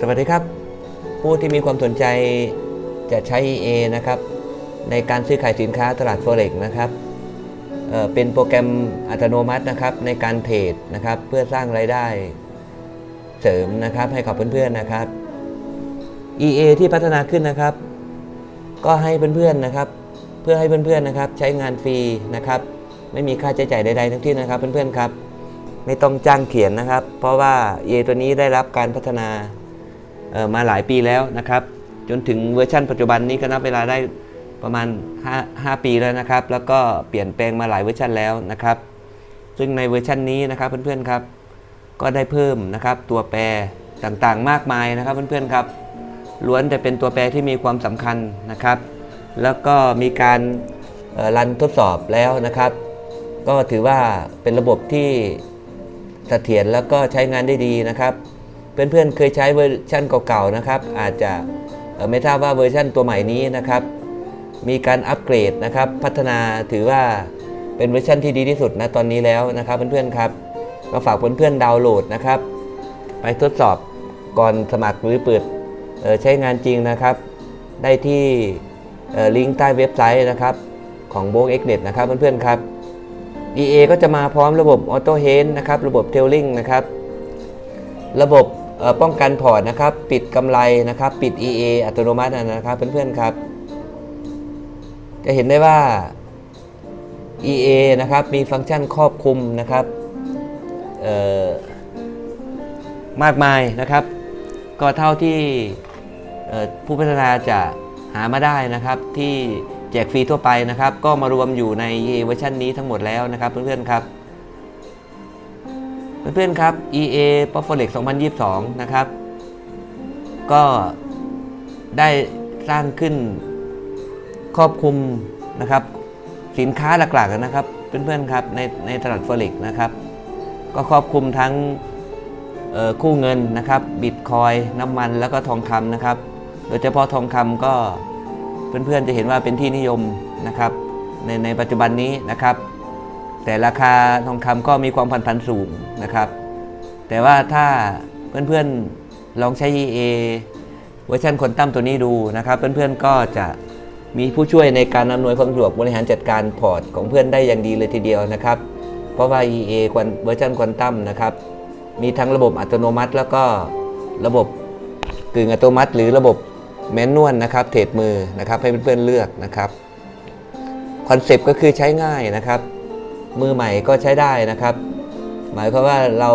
สวัสดีครับ ผู้ที่มีความสนใจจะใช้ EA นะครับในการซื้อขายสินค้าตลาด Forex นะครับเเป็นโปรแกรมอัตโนมัตินะครับในการเทรดนะครับเพื่อสร้างรายได้เสริมนะครับให้กับเพื่อนๆนะครับ EA ที่พัฒนาขึ้นนะครับ ก็ให้เพื่อนๆนะครับเพื่อให้เพื่อนๆนะครับใช้งานฟรีนะครับ ไม่มีค่าใช้จ่ายใดๆทั้งสิ้นะครับเพื่อนๆครับ ไม่ต้องจ้างเขียนนะครับ เพราะว่า EA ตัวนี้ได้รับการพัฒนา มาหลายปีแล้วนะครับ จนถึงเวอร์ชั่นปัจจุบันนี้ก็นับเวลาได้ประมาณ 5 5 ปีแล้วนะครับ แล้วก็เปลี่ยนแปลงมาหลายเวอร์ชันแล้วนะครับ ซึ่งในเวอร์ชันนี้นะครับเพื่อนๆครับ ก็ได้เพิ่มนะครับตัวแปรต่างๆ มากมายนะครับเพื่อนๆครับ ล้วนแต่เป็นตัวแปรที่มีความสำคัญนะครับ แล้วก็มีการรันทดสอบแล้วนะครับ ก็ถือว่าเป็นระบบที่เสถียรแล้วก็ใช้งานได้ดีนะครับ เพื่อนๆ เคยใช้เวอร์ชันเก่าๆนะครับ อาจจะเอ่อไม่ทราบว่าเวอร์ชันตัวใหม่นี้นะครับ มีการอัปเกรดนะครับ พัฒนาถือว่าเป็นเวอร์ชันที่ดีที่สุดนะตอนนี้แล้วนะครับเพื่อนๆครับก็ฝากเพื่อนๆดาวน์โหลดนะครับ ไปทดสอบก่อนสมัครหรือเปิดเอ่อใช้งานจริงนะครับ ได้ที่เอ่อลิงก์ใต้เว็บไซต์นะครับ ของ b o k x n e t นะครับเพื่อนๆครับ EA ก็จะมาพร้อมระบบ Auto h a n d นะครับระบบ Tailing นะครับ ระบบเอ่อ ป้องกันพอร์ตนะครับ ปิดกำไรนะครับ ปิด EA อัตโนมัตินะครับเพื่อนๆครับ จะเห็นได้ว่า EA นะครับมีฟังก์ชันครอบคลุมนะครับมากมายนะครับ ก็เท่าที่ผู้พัฒนาจะหามาได้นะครับที่แจกฟรีทั่วไปนะครับ ก็มารวมอยู่ใน EA เวอร์ชันนี้ทั้งหมดแล้วนะครับเพื่อนๆครับ เพื่อนๆครับ EA p o f o r e x 2022 นะครับ ก็ได้สร้างขึ้นครอบคลุมนะครับ สินค้าหลักๆนะครับ เพื่อนๆครับในในตลาด Forex นะครับ ก็ครอบคลุมทั้งคู่เงินนะครับบิตคอยน้ำมันแล้วก็ทองคำนะครับ โดยเฉพาะทองคำก็เพื่อนๆจะเห็นว่าเป็นที่นิยมนะครับในในปัจจุบันนี้นะครับ แต่ราคาทองคำก็มีความผันผวนสูงนะครับ แต่ว่าถ้าเพื่อนๆลองใช้ EA เวอร์ชันคนตั้มตัวนี้ดูนะครับ เพื่อนๆก็จะมีผู้ช่วยในการอำนวยความสะดวกบริหารจัดการพอร์ตของเพื่อนได้อย่างดีเลยทีเดียวนะครับ เพราะว่า EA ควอเวอร์ชันควอนตัมนะครับ มีทั้งระบบอัตโนมัติ แล้วก็ระบบกึ่งอัตโนมัติ หรือระบบแมนนวลนะครับเทรดมือนะครับให้เพื่อนๆเลือกนะครับคอนเซปต์ก็คือใช้ง่ายนะครับ มือใหม่ก็ใช้ได้นะครับ หมายความว่าเรา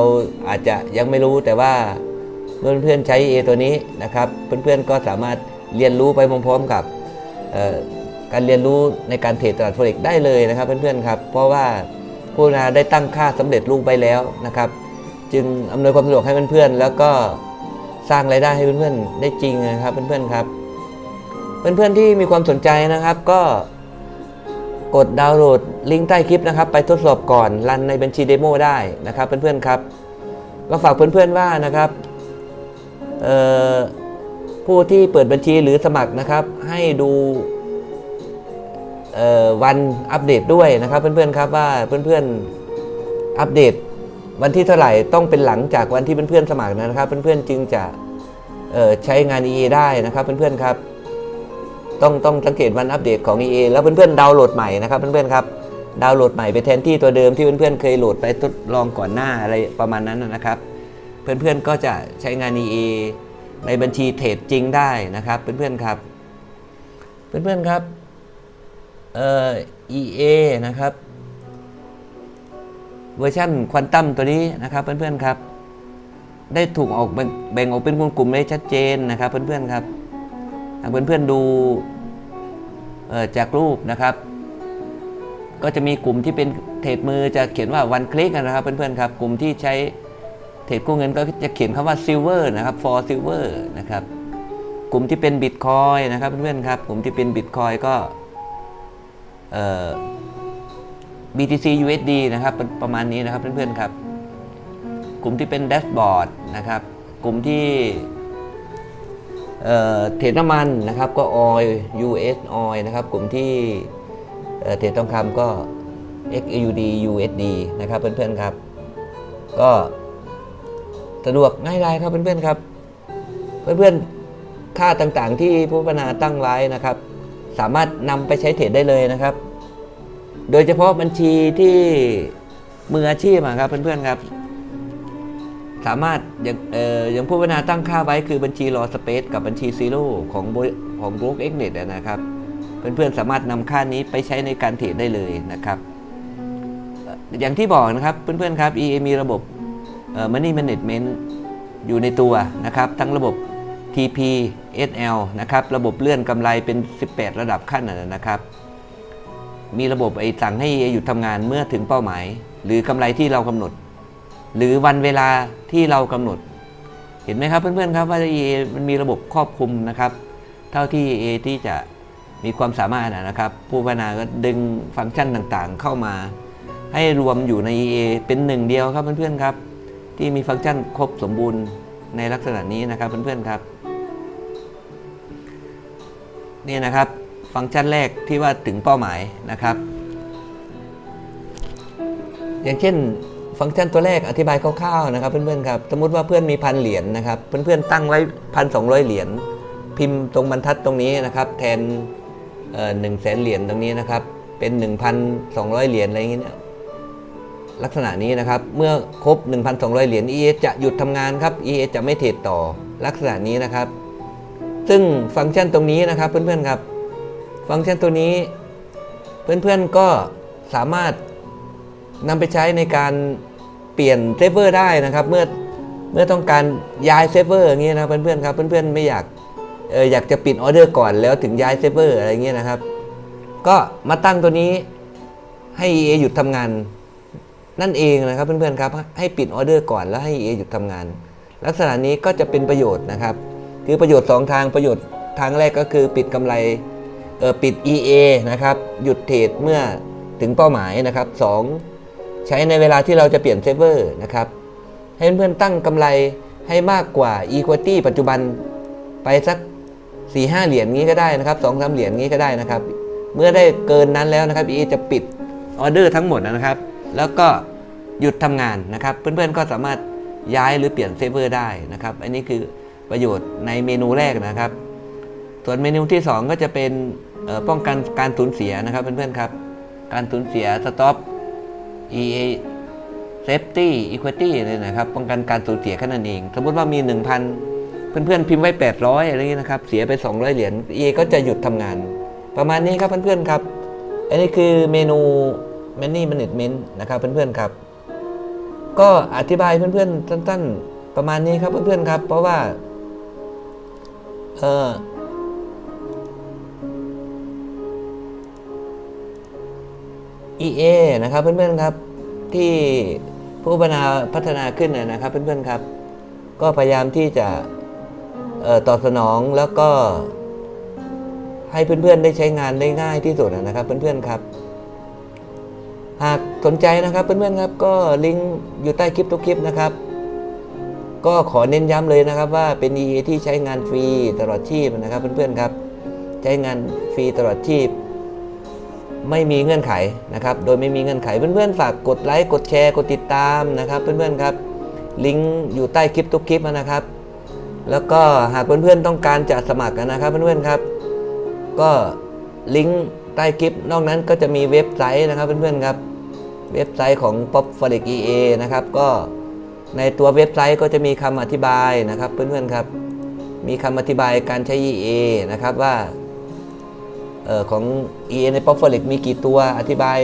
อาจจะยังไม่รู้แต่ว่าเมื่อเพื่อนๆใช้ A ตัวนี้นะครับ เพื่อนๆก็สามารถเรียนรู้ไปพร้อมๆกับการเรียนรู้ในการเทรดตลาด Forex ได้เลยนะครับ เพื่อนๆครับ เพราะว่าผู้นาได้ตั้งค่าสำเร็จรูปไปแล้วนะครับ จึงอำนวยความสะดวกให้เพื่อนๆแล้วก็สร้างรายได้ให้เพื่อนๆได้จริงนะครับ เพื่อนๆครับ เพื่อนๆที่มีความสนใจนะครับก็ กดดาวน์โหลดลิงก์ใต้คลิปนะครับ ไปทดสอบก่อนรันในบัญชีเดโมได้นะครับเพื่อนๆครับ ก็ฝากเพื่อนๆว่านะครับผู้ที่เปิดบัญชีหรือสมัครนะครับ ให้ดูวันอัปเดตด้วยนะครับเพื่อนๆครับว่าเพื่อนๆอัปเดตวันที่เท่าไหร่ต้องเป็นหลังจากวันที่เพื่อนๆสมัครนะครับ เพื่อนๆจึงจะใช้งาน EA ได้นะครับเพื่อนๆครับ ต้องต้องสังเกตวันอัปเดตของ EA แล้วเพื่อนๆดาวน์โหลดใหม่นะครับเพื่อนๆครับดาวน์โหลดใหม่ไปแทนที่ตัวเดิมที่เพื่อนๆเคยโหลดไปทดลองก่อนหน้าอะไรประมาณนั้นนะครับ เพื่อนๆก็จะใช้งาน EA ในบัญชีเทรดจริงได้นะครับเพื่อนๆครับ เพื่อนๆครับเอ่อ EA นะครับเวอร์ชันควอนตัมตัวนี้นะครับเพื่อนๆครับ ได้ถูกออกแบ่งออกเป็นกลุ่มๆได้ชัดเจนนะครับเพื่อนๆครับหากเพื่อนๆดูเอ่อ จากรูปนะครับ ก็จะมีกลุ่มที่เป็นเทรดมือจะเขียนว่าวันคลิกนะครับเพื่อนๆครับกลุ่มที่ใช้เทรดกู้เงินก็จะเขียนคำว่า silver นะครับ for silver นะครับกลุ่มที่เป็นบิตคอยนะครับเพื่อนๆครับกลุ่มที่เป็นบิตคอยก็เอ่อ BTC USD นะครับประมาณนี้นะครับเพื่อนๆครับ กลุ่มที่เป็นแดชบอร์ดนะครับ กลุ่มที่ เทรดน้ำมันนะครับก็ oil US oil นะครับกลุ่มที่เทรดทองคำก็ xud USD นะครับเพื่อนๆครับ ก็สะดวกง่ายดายครับเพื่อนๆครับ เพื่อนๆค่าต่างๆที่ผู้พัฒนาตั้งไว้นะครับ สามารถนำไปใช้เทรดได้เลยนะครับ โดยเฉพาะบัญชีที่มืออาชีพอะครับเพื่อนๆครับ สามารถอย่างเอ่ออย่างผู้พัฒนาตั้งค่าไว้คือบัญชีรอสเปซกับบัญชีซีโร่ของของบล็อกเอ็กเน็ตนะครับ เพื่อนๆสามารถนำค่านี้ไปใช้ในการเทรดได้เลยนะครับ อย่างที่บอกนะครับเพื่อนๆครับ EA มีระบบเอ่อ Money Management อยู่ในตัวนะครับ ทั้งระบบ TP SL นะครับระบบเลื่อนกำไรเป็น 18 ระดับขั้นนะนะครับ มีระบบไอ้สั่งให้ EA หยุดทำงานเมื่อถึงเป้าหมาย หรือกำไรที่เรากำหนด หรือวันเวลาที่เรากำหนด เห็นไหมครับเพื่อนๆครับว่า EA มันมีระบบครอบคลุมนะครับ เท่าที่ EA ที่จะมีความสามารถนะครับ ผู้พัฒนาก็ดึงฟังก์ชันต่างๆ เข้ามา ให้รวมอยู่ใน EA เป็นหนึ่งเดียวครับเพื่อนๆครับ ที่มีฟังก์ชันครบสมบูรณ์ในลักษณะนี้นะครับเพื่อนๆครับนี่นะครับฟังก์ชันแรกที่ว่าถึงเป้าหมายนะครับ อย่างเช่น ฟังก์ชันตัวแรกอธิบายคร่าวๆนะครับเพื่อนๆครับสมมติว่าเพื่อนมีพันเหรียญนะครับเพื่อนๆตั้งไว้พันสองร้อยเหรียญพิมพ์ตรงบรรทัดตรงนี้นะครับ แทนหนึ่งแสนเหรียญตรงนี้นะครับ เป็น1,200เหรียญอะไรอย่างเงี้ยลักษณะนี้นะครับ เมื่อครบ 1,200 เหรียญ EA จะหยุดทำงานครับ EA จะไม่เทรดต่อลักษณะนี้นะครับ ซึ่งฟังก์ชันตรงนี้นะครับเพื่อนๆครับ ฟังก์ชันตัวนี้ เพื่อนๆก็สามารถนำไปใช้ในการ เปลี่ยนเซฟเวอร์ได้นะครับ เมื่อเมื่อต้องการย้ายเซฟเวอร์อย่างเงี้ยนะเพื่อนๆครับ เพื่อนๆไม่อยากเอออยากจะปิดออเดอร์ก่อนแล้วถึงย้ายเซฟเวอร์อะไรเงี้ยนะครับ ก็มาตั้งตัวนี้ให้ EA หยุดทำงานนั่นเองนะครับเพื่อนๆครับให้ปิดออเดอร์ก่อนแล้วให้ EA หยุดทำงาน ลักษณะนี้ก็จะเป็นประโยชน์นะครับ คือประโยชน์ 2 ทางประโยชน์ทางแรกก็คือปิดกำไรเออปิด EA นะครับหยุดเทรดเมื่อถึงเป้าหมายนะครับ2 ใช้ในเวลาที่เราจะเปลี่ยนเซฟเวอร์นะครับ ให้เพื่อนๆตั้งกำไรให้มากกว่า Equity ปัจจุบันไปสัก 4 5 เหรียญงี้ก็ได้นะครับ2อสเหรียญงี้ก็ได้นะครับ เมื่อได้เกินนั้นแล้วนะครับ EA จะปิดออเดอร์ทั้งหมดนะครับ แล้วก็หยุดทำงานนะครับ เพื่อนๆก็สามารถย้ายหรือเปลี่ยนเซฟเวอร์ได้นะครับ อันนี้คือประโยชน์ในเมนูแรกนะครับ ส่วนเมนูที่ 2 ก็จะเป็นป้องกันการสูญเสียนะครับเพื่อนๆครับ การสูญเสีย stop EA safety equity เลยนะครับ ป้องกันการสูญเสียแค่นั้นเอง สมมติว่ามี 1,000 เพื่อนๆ พิมพ์ไว้ 800 อะไรอย่างนี้นะครับ เสียไป 200 เหรียญ EA ก็จะหยุดทำงาน ประมาณนี้ครับเพื่อนๆครับ อันนี้คือเมนู Money Management นะครับเพื่อนๆครับ ก็อธิบายเพื่อนๆสั้นๆ ประมาณนี้ครับเพื่อนๆครับ เพราะว่า เออ EA นะครับเพื่อนๆครับที่ผู้พัฒนาพัฒนาขึ้นนะครับเพื่อนๆครับ ก็พยายามที่จะออตอบสนองแล้วก็ให้เพื่อนๆได้ใช้งานได้ง่ายที่สุดนะครับ เพื่อนๆครับ หากสนใจนะครับเพื่อนๆครับก็ลิงก์อยู่ใต้คลิปทุกคลิปนะครับ ก็ขอเน้นย้ำเลยนะครับว่าเป็น EA ที่ใช้งานฟรีตลอดชีพนะครับ เพื่อนๆครับ ใช้งานฟรีตลอดชีพ ไม่มีเงื่อนไขนะครับ โดยไม่มีเงื่อนไขเพื่อนๆ ฝากกดไลค์ กดแชร์ กดติดตามนะครับ เพื่อนๆครับ ลิงก์อยู่ใต้คลิปทุกคลิปนะครับ แล้วก็หากเพื่อนๆต้องการจะสมัครนะครับเพื่อนๆครับ ก็ลิงก์ใต้คลิป นอกนั้นก็จะมีเว็บไซต์นะครับเพื่อนๆครับ เว็บไซต์ของ Pop f o r e x EA นะครับ ก็ในตัวเว็บไซต์ก็จะมีคำอธิบายนะครับเพื่อนๆครับ มีคำอธิบายการใช้ EA นะครับว่า ของ EA ใน Pop f o r e x มีกี่ตัวอธิบาย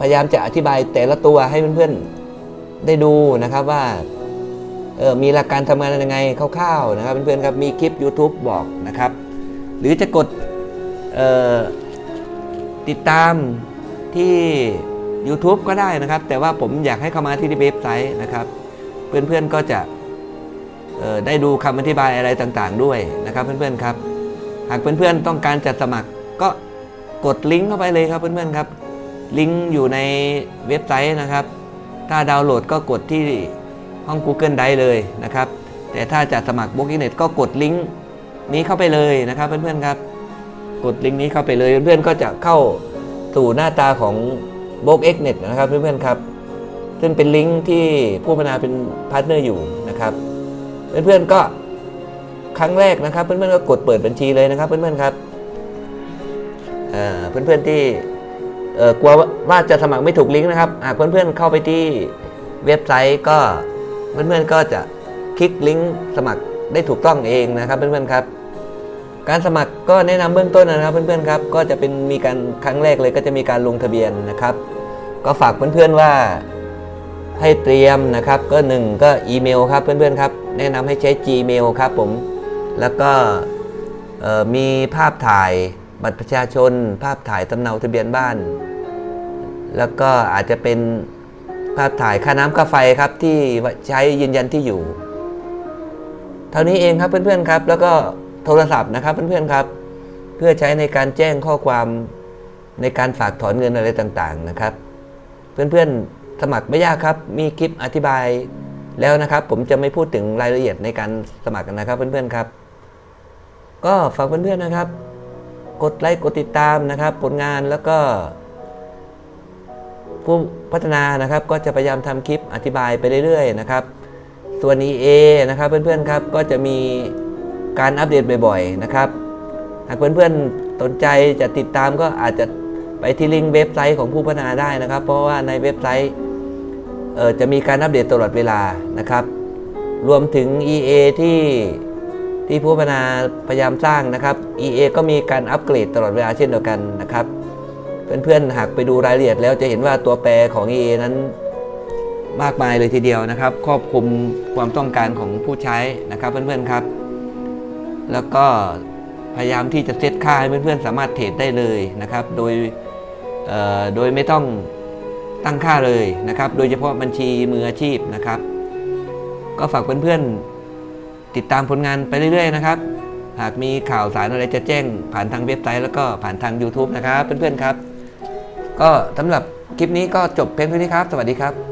พยายามจะอธิบายแต่ละตัวให้เพื่อนๆได้ดูนะครับว่ามีหลักการทำงานยังไงคร่าวๆนะครับเพื่อนๆครับมีคลิป YouTube บอกนะครับ หรือจะกดติดตามที่ YouTube ก็ได้นะครับ แต่ว่าผมอยากให้เข้ามาที่เว็บไซต์นะครับ เพื่อนๆก็จะได้ดูคำอธิบายอะไรต่างๆด้วยนะครับเพื่อนๆครับ หากเพื่อนๆต้องการจัดสมัคร ก็กดลิงก์เข้าไปเลยครับเพื่อนๆครับ ลิงก์อยู่ในเว็บไซต์นะครับ ถ้าดาวน์โหลดก็กดที่ห้อง Google Drive เลยนะครับ แต่ถ้าจะสมัคร b o o k i n g n e t ก็กดลิงก์นี้เข้าไปเลยนะครับเพื่อนๆครับ กดลิงก์นี้เข้าไปเลยเพื่อนๆก็จะเข้าสู่หน้าตาของ b o o k x n e t นะครับเพื่อนๆครับ ซึ่งเป็นลิงก์ที่ผู้พัฒนาเป็นพาร์ทเนอร์อยู่นะครับ เพื่อนๆก็ ครั้งแรกนะครับ เพื่อนๆก็กดเปิดบัญชีเลยนะครับ เพื่อนๆครับเอ่อเพื่อนๆที่กลัวว่าจะสมัครไม่ถูกลิงก์นะครับหากเพื่อนๆเข้าไปที่เว็บไซต์ก็เพื่อนๆก็จะคลิกลิงก์สมัครได้ถูกต้องเองนะครับ เพื่อนๆครับ การสมัครก็แนะนำเบื้องต้นนะครับ เพื่อนๆครับก็จะเป็นมีการครั้งแรกเลยก็จะมีการลงทะเบียนนะครับ ก็ฝากเพื่อนๆว่าให้เตรียมนะครับ ก็หนึ่งก็อีเมลครับเพื่อนๆครับแนะนำให้ใช้ Gmail ครับผม แล้วก็มีภาพถ่ายบัตรประชาชน ภาพถ่ายสำเนาทะเบียนบ้าน แล้วก็อาจจะเป็นภาพถ่ายค่าน้ำค่าไฟครับที่ใช้ยืนยันที่อยู่ เท่านี้เองครับเพื่อนๆครับ แล้วก็โทรศัพท์นะครับเพื่อนๆครับ เพื่อใช้ในการแจ้งข้อความในการฝากถอนเงินอะไรต่างๆนะครับ เพื่อนๆสมัครไม่ยากครับ มีคลิปอธิบายแล้วนะครับ ผมจะไม่พูดถึงรายละเอียดในการสมัครนะครับเพื่อนๆครับ ก็ฝากเพื่อนๆนะครับ กดไลค์กดติดตามนะครับผลงานแล้วก็ ผู้พัฒนานะครับก็จะพยายามทำคลิปอธิบายไปเรื่อยๆนะครับ ส่วน EA นะครับเพื่อนๆครับก็จะมีการอัปเดตบ่อยๆนะครับ หากเพื่อนๆสนใจจะติดตามก็อาจจะไปที่ลิงก์เว็บไซต์ของผู้พัฒนาได้นะครับ เพราะว่าในเว็บไซต์จะมีการอัปเดตตลอดเวลานะครับ รวมถึง EA ที่ ที่ผู้พัฒนาพยายามสร้างนะครับ EA ก็มีการอัปเกรดตลอดเวลาเช่นเดียวกันนะครับ เพื่อนๆหากไปดูรายละเอียดแล้วจะเห็นว่าตัวแปรของ EA นั้นมากมายเลยทีเดียวนะครับ ครอบคลุมความต้องการของผู้ใช้นะครับเพื่อนๆครับ แล้วก็พยายามที่จะเซตค่าให้เพื่อนๆสามารถเทรดได้เลยนะครับ โดยโดยไม่ต้องตั้งค่าเลยนะครับ โดยเฉพาะบัญชีมืออาชีพนะครับ ก็ฝากเพื่อนๆ ติดตามผลงานไปเรื่อยๆนะครับ หากมีข่าวสารอะไรจะแจ้งผ่านทางเว็บไซต์แล้วก็ผ่านทาง YouTube นะครับ เพื่อนๆครับ ก็สำหรับคลิปนี้ก็จบเพียงเท่านี้ครับ สวัสดีครับ